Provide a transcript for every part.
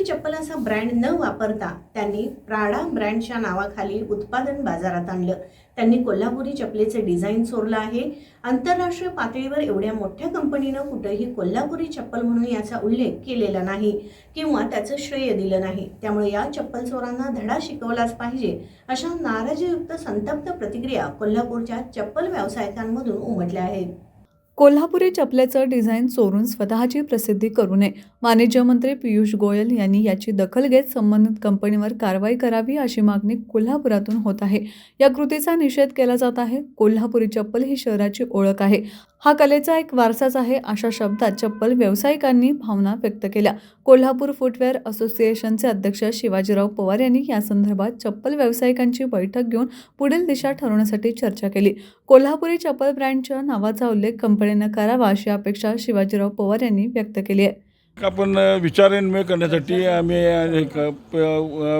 कोल्हापुरी चप्पल असा ब्रँड न वापरता त्यांनी प्राडा ब्रँडच्या नावाखाली उत्पादन बाजारात आणलं. त्यांनी कोल्हापुरी चपलेचे डिझाईन चोरलं आहे. आंतरराष्ट्रीय पातळीवर एवढ्या मोठ्या कंपनीनं कुठंही कोल्हापुरी चप्पल म्हणून याचा उल्लेख केलेला नाही किंवा त्याचं श्रेय दिलं नाही. त्यामुळे या चप्पल चोरांना धडा शिकवलाच पाहिजे अशा नाराजीयुक्त संतप्त प्रतिक्रिया कोल्हापूरच्या चप्पल व्यावसायिकांमधून उमटल्या आहेत. कोल्हापुरी चपलेचं डिझाईन चोरून स्वतःची प्रसिद्धी करू नये. वाणिज्य मंत्री पियुष गोयल यांनी याची दखल घेत संबंधित कंपनीवर कारवाई करावी अशी मागणी कोल्हापुरातून होत आहे. या कृतीचा निषेध केला जात आहे. कोल्हापुरी चप्पल ही शहराची ओळख आहे. हा कलेचा एक वारसाच आहे अशा शब्दात चप्पल व्यावसायिकांनी भावना व्यक्त केल्या. कोल्हापूर फुटवेअर असोसिएशनचे अध्यक्ष शिवाजीराव पवार यांनी या संदर्भात चप्पल व्यावसायिकांची बैठक घेऊन पुढील दिशा ठरवण्यासाठी चर्चा केली. कोल्हापुरी चप्पल ब्रँडच्या नावाचा उल्लेख कंपनीनं करावा अशी अपेक्षा शिवाजीराव पवार यांनी व्यक्त केली आहे. आपण विचारविनिमय करण्यासाठी आम्ही एक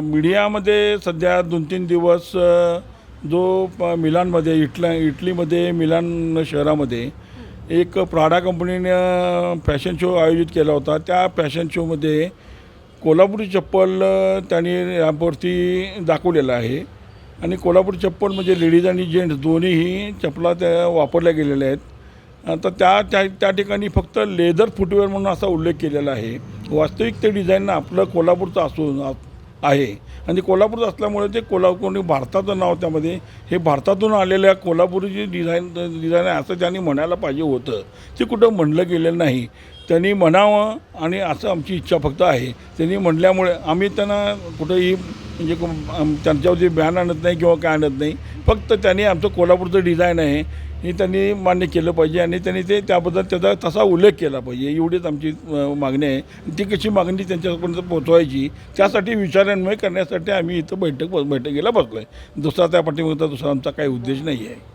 मीडियामध्ये सध्या दोन तीन दिवस जो मिलानमध्ये इटला इटलीमध्ये मिलान शहरामध्ये एक प्राडा कंपनीनं फॅशन शो आयोजित केला होता. त्या फॅशन शोमध्ये कोल्हापुरी चप्पल त्यांनी यावरती दाखवलेलं आहे. आणि कोल्हापुरी चप्पल म्हणजे लेडीज आणि जेंट्स दोन्हीही चपला त्या वापरल्या गेलेल्या आहेत. तर त्या त्या त्या ठिकाणी फक्त लेदर फुटवेअर म्हणून असा उल्लेख केलेला आहे. वास्तविक ते डिझाईन आपलं कोल्हापूरचं असून आहे. आणि कोल्हापूर असल्यामुळे ते कोल्हापूरने भारताचं नाव त्यामध्ये हे भारतातून आलेल्या कोल्हापूरची डिझाईन डिझाईन आहे असं त्यांनी म्हणायला पाहिजे होतं ते कुठं म्हणलं गेलेलं नाही. त्यांनी म्हणावं आणि असं आमची इच्छा फक्त आहे. त्यांनी म्हटल्यामुळे आम्ही त्यांना कुठंही म्हणजे त्यांच्यावर जे त्यांच्यावरती बॅन आणत नाही किंवा काय आणत नाही फक्त त्यांनी आमचं कोल्हापूरचं डिझाईन आहे हे त्यांनी मान्य केलं पाहिजे आणि त्यांनी ते त्याबद्दल त्याचा तसा उल्लेख केला पाहिजे. एवढीच आमची मागणी आहे. ती कशी मागणी त्यांच्यापर्यंत पोहोचवायची त्यासाठी विचारान्वय करण्यासाठी आम्ही इथं बैठक बैठकीला बसलो आहे दुसरा त्या पाठीमागचा दुसरा आमचा काही उद्देश नाही आहे